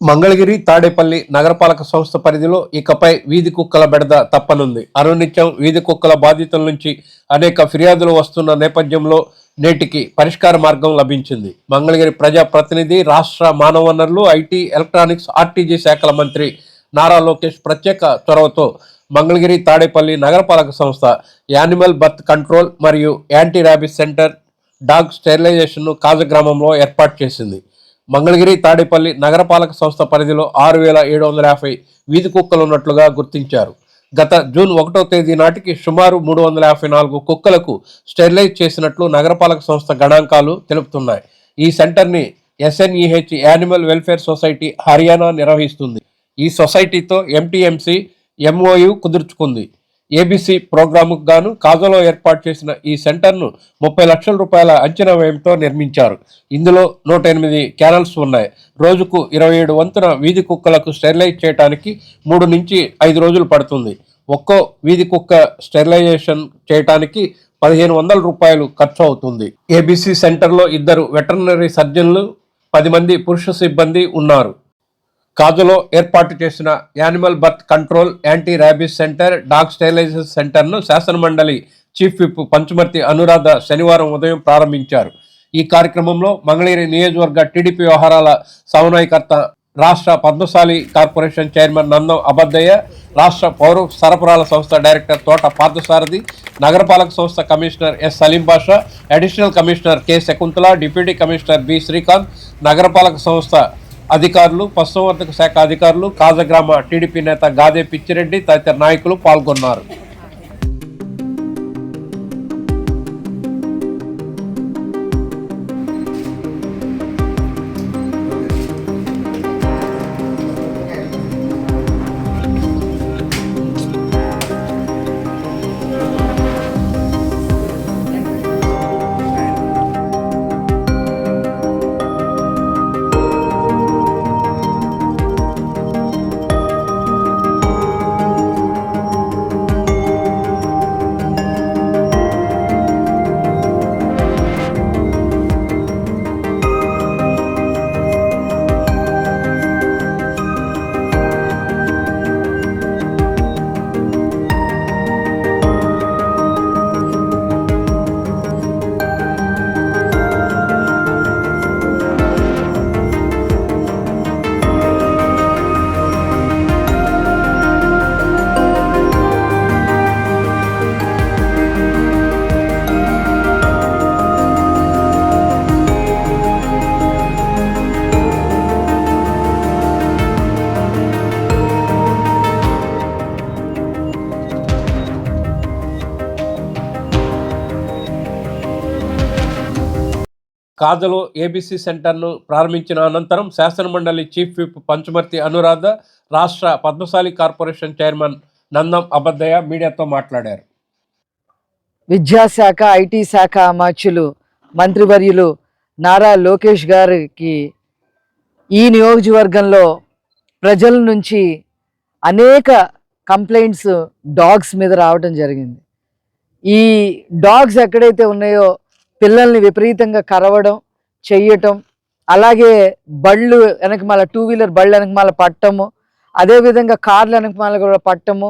మంగళగిరి తాడేపల్లి నగరపాలక సంస్థ పరిధిలో ఇకపై వీధి కుక్కల బెడద తప్పనుంది. అనునిత్యం వీధి కుక్కల బాధితుల నుంచి అనేక ఫిర్యాదులు వస్తున్న నేపథ్యంలో నేటికి పరిష్కార మార్గం లభించింది. మంగళగిరి ప్రజా ప్రతినిధి రాష్ట్ర మానవ వనరులు ఐటీ ఎలక్ట్రానిక్స్ ఆర్టీజీ శాఖల మంత్రి నారా లోకేష్ ప్రత్యేక చొరవతో మంగళగిరి తాడేపల్లి నగరపాలక సంస్థ యానిమల్ బర్త్ కంట్రోల్ మరియు యాంటీ ర్యాబిస్ సెంటర్ డాగ్ స్టెరిలైజేషన్ను కాజగ్రామంలో ఏర్పాటు చేసింది. మంగళగిరి తాడేపల్లి నగరపాలక సంస్థ పరిధిలో ఆరు వేల ఏడు వందల యాభై వీధి కుక్కలు ఉన్నట్లుగా గుర్తించారు. గత జూన్ ఒకటో తేదీ నాటికి సుమారు మూడు వందల యాభై నాలుగు కుక్కలకు స్టెరిలైజ్ చేసినట్లు నగరపాలక సంస్థ గణాంకాలు తెలుపుతున్నాయి. ఈ సెంటర్ని SNEH animal welfare society Haryana నిర్వహిస్తుంది. ఈ సొసైటీతో ఎంటీఎంసీ ఎంఓయు కుదుర్చుకుంది. ఏబీసీ ప్రోగ్రాముకు గాను కాజలో ఏర్పాటు చేసిన ఈ సెంటర్ను ముప్పై లక్షల రూపాయల అంచనా వ్యయంతో నిర్మించారు. ఇందులో నూట ఎనిమిది క్యానల్స్ ఉన్నాయి. రోజుకు ఇరవై ఏడు వంతున వీధి కుక్కలకు స్టెరిలైజ్ చేయడానికి మూడు నుంచి ఐదు రోజులు పడుతుంది. ఒక్కో వీధి కుక్క స్టెరిలైజేషన్ చేయటానికి పదిహేను వందల రూపాయలు ఖర్చు అవుతుంది ఏబీసీ సెంటర్లో ఇద్దరు వెటర్నరీ సర్జన్లు పది మంది పురుష సిబ్బంది ఉన్నారు. కాజులో ఏర్పాటు చేసిన animal birth control anti rabies centre dog sterilisation సెంటర్ను శాసనమండలి చీఫ్ విప్ పంచుమర్తి అనురాధ శనివారం ఉదయం ప్రారంభించారు. ఈ కార్యక్రమంలో మంగళగిరి నియోజకవర్గ టీడీపీ వ్యవహారాల సమన్వయకర్త రాష్ట్ర పద్మశాలి కార్పొరేషన్ చైర్మన్ నందం అబద్దయ్య రాష్ట్ర పౌర సరఫరాల సంస్థ డైరెక్టర్ తోట పార్థసారథి నగరపాలక సంస్థ commissioner S Saleem Basha additional commissioner K Sakunthala deputy commissioner B Srikanth నగరపాలక సంస్థ అధికారులు పశుసంవర్ధక శాఖ అధికారులు కాజగ్రామ టీడీపీ నేత గాదే పిచ్చిరెడ్డి తదితర నాయకులు పాల్గొన్నారు. కాజలో ఏబీసీ సెంటర్ను ప్రారంభించిన అనంతరం శాసనమండలి చీఫ్ విప్ పంచమర్తి అనురాధ రాష్ట్ర పద్మశాలి కార్పొరేషన్ చైర్మన్ నందం అబద్దయ్య మీడియాతో మాట్లాడారు. విద్యాశాఖ ఐటీ శాఖ అమాత్యులు మంత్రివర్యులు నారా లోకేష్ గారికి ఈ నియోజకవర్గంలో ప్రజల నుంచి అనేక కంప్లైంట్స్ డాగ్స్ మీద రావడం జరిగింది. ఈ డాగ్స్ ఎక్కడైతే ఉన్నాయో పిల్లల్ని విపరీతంగా కరవడం చెయ్యటం అలాగే బళ్ళు వెనకమాల టూ వీలర్ బళ్ళు వెనకమాల పట్టము అదేవిధంగా కార్లు వెనకమాల కూడా పట్టము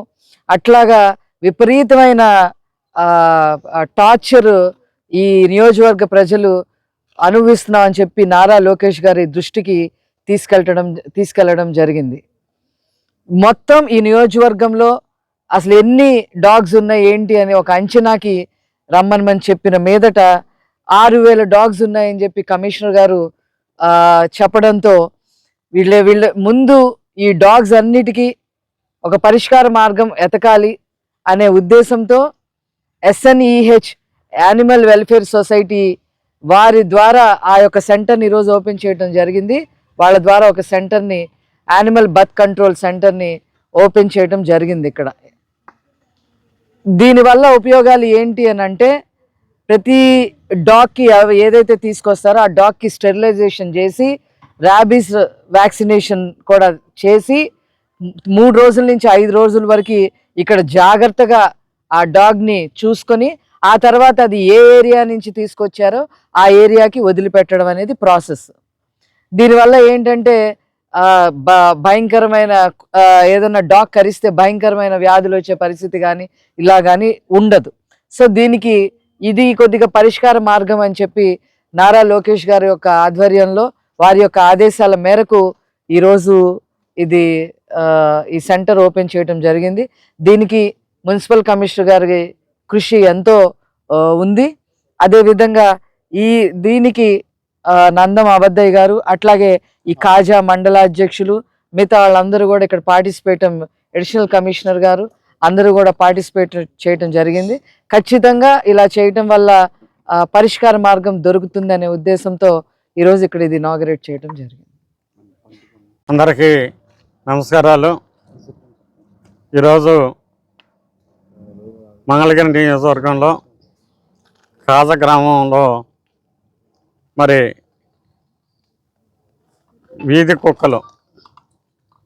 అట్లాగా విపరీతమైన టార్చర్ ఈ నియోజకవర్గ ప్రజలు అనుభవిస్తున్నామని చెప్పి నారా లోకేష్ గారి దృష్టికి తీసుకెళ్ళటం తీసుకెళ్ళడం జరిగింది. మొత్తం ఈ నియోజకవర్గంలో అసలు ఎన్ని డాగ్స్ ఉన్నాయి ఏంటి అని ఒక అంచనాకి రమ్మనమని చెప్పిన మీదట ఆరు వేల డాగ్స్ ఉన్నాయని చెప్పి కమిషనర్ గారు చెప్పడంతో వీళ్ళే వీళ్ళ ముందు ఈ డాగ్స్ అన్నిటికీ ఒక పరిష్కార మార్గం ఎతకాలి అనే ఉద్దేశంతో ఎస్ఎన్ఈహెచ్ యానిమల్ వెల్ఫేర్ సొసైటీ వారి ద్వారా ఆ యొక్క సెంటర్ని ఈరోజు ఓపెన్ చేయడం జరిగింది. వాళ్ళ ద్వారా ఒక సెంటర్ని యానిమల్ బర్త్ కంట్రోల్ సెంటర్ని ఓపెన్ చేయడం జరిగింది ఇక్కడ. దీనివల్ల ఉపయోగాలు ఏంటి అని అంటే ప్రతి డాగ్కి అవి ఏదైతే తీసుకొస్తారో ఆ డాగ్కి స్టెరిలైజేషన్ చేసి ర్యాబీస్ వ్యాక్సినేషన్ కూడా చేసి మూడు రోజుల నుంచి ఐదు రోజుల వరకు ఇక్కడ జాగ్రత్తగా ఆ డాగ్ని చూసుకొని ఆ తర్వాత అది ఏ ఏరియా నుంచి తీసుకొచ్చారో ఆ ఏరియాకి వదిలిపెట్టడం అనేది ప్రాసెస్. దీనివల్ల ఏంటంటే భయంకరమైన ఏదన్నా ఏదైనా డాగ్ కరిస్తే భయంకరమైన వ్యాధులు వచ్చే పరిస్థితి కానీ ఇలా కానీ ఉండదు. సో దీనికి ఇది కొద్దిగా పరిష్కార మార్గం అని చెప్పి నారా లోకేష్ గారి యొక్క ఆధ్వర్యంలో వారి యొక్క ఆదేశాల మేరకు ఈరోజు ఇది ఈ సెంటర్ ఓపెన్ చేయడం జరిగింది. దీనికి మున్సిపల్ కమిషనర్ గారి కృషి ఎంతో ఉంది. అదేవిధంగా ఈ దీనికి నందం అబద్దయ్య గారు అట్లాగే ఈ కాజా మండల అధ్యక్షులు మిగతా వాళ్ళందరూ కూడా ఇక్కడ పార్టిసిపేట్ అడిషనల్ కమిషనర్ గారు అందరూ కూడా పార్టిసిపేట్ చేయటం జరిగింది. ఖచ్చితంగా ఇలా చేయటం వల్ల పరిష్కార మార్గం దొరుకుతుందనే ఉద్దేశంతో ఈరోజు ఇక్కడ ఇది ఇనాగరేట్ చేయటం జరిగింది. అందరికీ నమస్కారాలు. ఈరోజు మంగళగిరి నియోజకవర్గంలో కాజ గ్రామంలో మరి వీధి కుక్కలు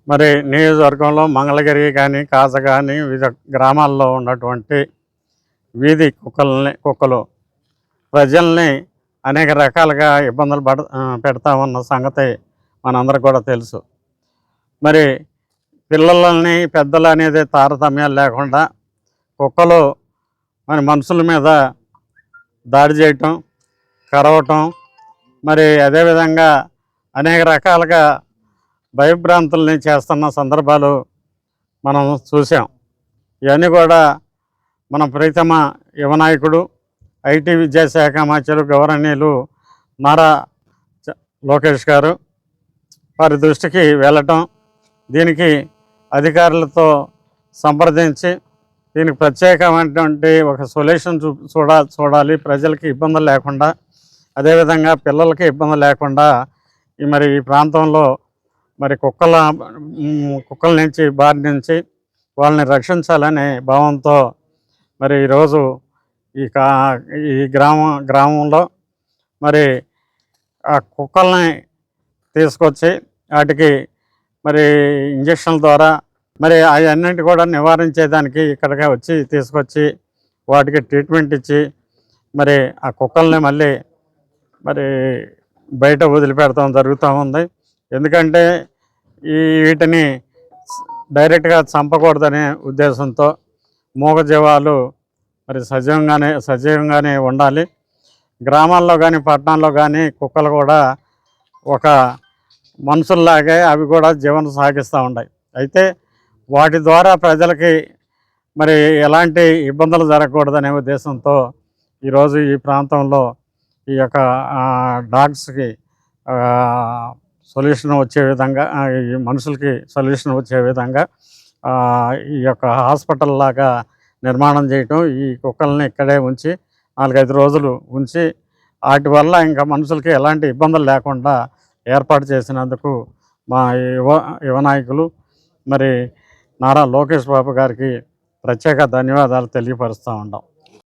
మరి నియోజకవర్గంలో మంగళగిరి కానీ కాజ కానీ వివిధ గ్రామాల్లో ఉన్నటువంటి వీధి కుక్కల్ని కుక్కలు ప్రజల్ని అనేక రకాలుగా ఇబ్బందులు పడ పెడతా ఉన్న సంగతి మనందరికి కూడా తెలుసు. మరి పిల్లలని పెద్దలు అనేది తారతమ్యాలు లేకుండా కుక్కలు మరి మనుషుల మీద దాడి చేయటం కరవటం మరి అదేవిధంగా అనేక రకాలుగా భయభ్రాంతుల్ని చేస్తున్న సందర్భాలు మనం చూసాం ఇవన్నీ కూడా మన ప్రీతమ యువనాయకుడు ఐటీ విద్యాశాఖ మంత్రులు గౌరవనీయులు నారా లోకేష్ గారు వారి దృష్టికి వెళ్ళటం దీనికి అధికారులతో సంప్రదించి దీనికి ప్రత్యేకమైనటువంటి ఒక సొల్యూషన్ చూ చూడా చూడాలి. ప్రజలకి ఇబ్బందులు లేకుండా అదేవిధంగా పిల్లలకి ఇబ్బంది లేకుండా ఈ మరి ఈ ప్రాంతంలో మరి కుక్కల కుక్కల నుంచి బారి నుంచి వాళ్ళని రక్షించాలనే భావంతో మరి ఈరోజు ఈ కా ఈ గ్రామం గ్రామంలో మరి ఆ కుక్కల్ని తీసుకొచ్చి వాటికి మరి ఇంజక్షన్ల ద్వారా మరి అవన్నింటి కూడా నివారించేదానికి ఇక్కడికి వచ్చి తీసుకొచ్చి వాటికి ట్రీట్మెంట్ ఇచ్చి మరి ఆ కుక్కల్ని మళ్ళీ మరి బయట వదిలిపెడతాం జరుగుతూ ఉంది. ఎందుకంటే ఈ వీటిని డైరెక్ట్గా చంపకూడదనే ఉద్దేశంతో మూగజీవాలు మరి సజీవంగానే సజీవంగానే ఉండాలి. గ్రామాల్లో కానీ పట్టణాల్లో కానీ కుక్కలు కూడా ఒక మనుషుల్లాగే అవి కూడా జీవనం సాగిస్తూ ఉన్నాయి అయితే వాటి ద్వారా ప్రజలకి మరి ఎలాంటి ఇబ్బందులు జరగకూడదనే ఉద్దేశంతో ఈరోజు ఈ ప్రాంతంలో ఈ యొక్క డాగ్స్కి సొల్యూషన్ వచ్చే విధంగా ఈ మనుషులకి సొల్యూషన్ వచ్చే విధంగా ఈ యొక్క హాస్పిటల్ లాగా నిర్మాణం చేయటం ఈ కుక్కల్ని ఇక్కడే ఉంచి నాలుగైదు రోజులు ఉంచి వాటి వల్ల ఇంకా మనుషులకి ఎలాంటి ఇబ్బందులు లేకుండా ఏర్పాటు చేసినందుకు మా యువ యువ నాయకులు మరి నారా లోకేష్ బాబు గారికి ప్రత్యేక ధన్యవాదాలు తెలియపరుస్తూ ఉంటాం